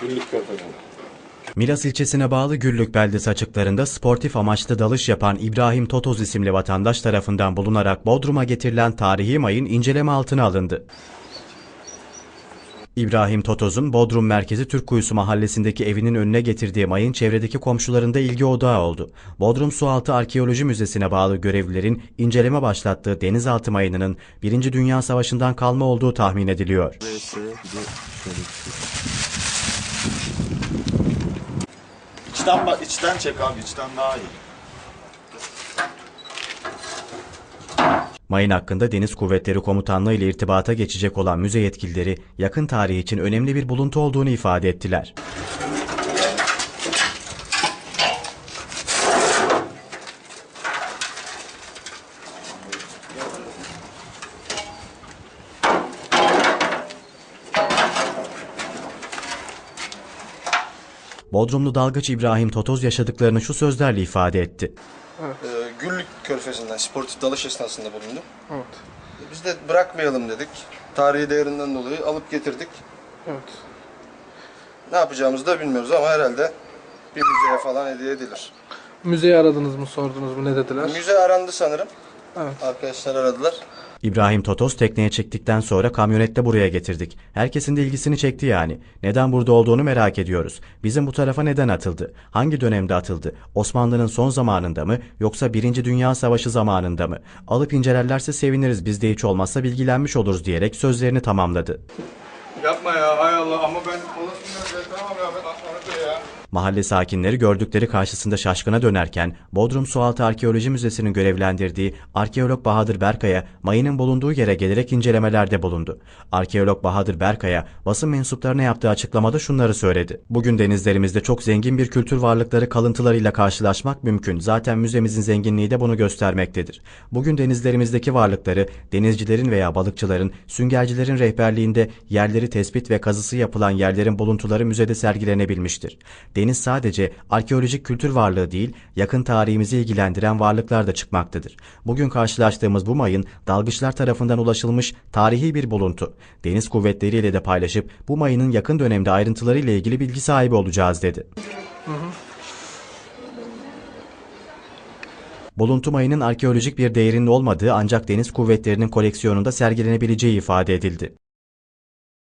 Güllük Körfezi. Milas ilçesine bağlı Güllük beldesi açıklarında sportif amaçlı dalış yapan İbrahim Totoz isimli vatandaş tarafından bulunarak Bodrum'a getirilen tarihi mayın inceleme altına alındı. İbrahim Totoz'un Bodrum merkezi Türk Kuyusu mahallesindeki evinin önüne getirdiği mayın çevredeki komşularında ilgi odağı oldu. Bodrum Sualtı Arkeoloji Müzesi'ne bağlı görevlilerin inceleme başlattığı denizaltı mayınının 1. Dünya Savaşı'ndan kalma olduğu tahmin ediliyor. İçten, bak, içten çek abi, içten daha iyi. Mayın hakkında Deniz Kuvvetleri Komutanlığı ile irtibata geçecek olan müze yetkilileri yakın tarih için önemli bir buluntu olduğunu ifade ettiler. Bodrumlu dalgıç İbrahim Totoz yaşadıklarını şu sözlerle ifade etti. Ee, Güllük Körfezi'nden sportif dalış esnasında bulundum. Evet. Biz de bırakmayalım dedik. Tarihi değerinden dolayı alıp getirdik. Evet. Ne yapacağımızı da bilmiyoruz ama herhalde bir müzeye falan hediye edilir. Müzeyi aradınız mı, sordunuz mu, ne dediler? Müze arandı sanırım. Evet. Arkadaşlar aradılar. İbrahim Totos tekneye çektikten sonra kamyonette buraya getirdik. Herkesin de ilgisini çekti yani. Neden burada olduğunu merak ediyoruz. Bizim bu tarafa neden atıldı? Hangi dönemde atıldı? Osmanlı'nın son zamanında mı yoksa 1. Dünya Savaşı zamanında mı? Alıp incelerlerse seviniriz biz de hiç olmazsa bilgilenmiş oluruz diyerek sözlerini tamamladı. Yapma ya hay Allah ama ben olasın tamam ya ben anlatıyor ya. Mahalle sakinleri gördükleri karşısında şaşkına dönerken Bodrum Sualtı Arkeoloji Müzesi'nin görevlendirdiği arkeolog Bahadır Berkaya mayının bulunduğu yere gelerek incelemelerde bulundu. Arkeolog Bahadır Berkaya basın mensuplarına yaptığı açıklamada şunları söyledi. Bugün denizlerimizde çok zengin bir kültür varlıkları kalıntılarıyla karşılaşmak mümkün. Zaten müzemizin zenginliği de bunu göstermektedir. Bugün denizlerimizdeki varlıkları denizcilerin veya balıkçıların, süngercilerin rehberliğinde yerleri tespit ve kazısı yapılan yerlerin buluntuları müzede sergilenebilmiştir. Deniz sadece arkeolojik kültür varlığı değil, yakın tarihimizi ilgilendiren varlıklar da çıkmaktadır. Bugün karşılaştığımız bu mayın dalgıçlar tarafından ulaşılmış tarihi bir buluntu. Deniz kuvvetleriyle de paylaşıp bu mayının yakın dönemde ayrıntılarıyla ilgili bilgi sahibi olacağız dedi. Buluntu mayının arkeolojik bir değerinin olmadığı ancak deniz kuvvetlerinin koleksiyonunda sergilenebileceği ifade edildi.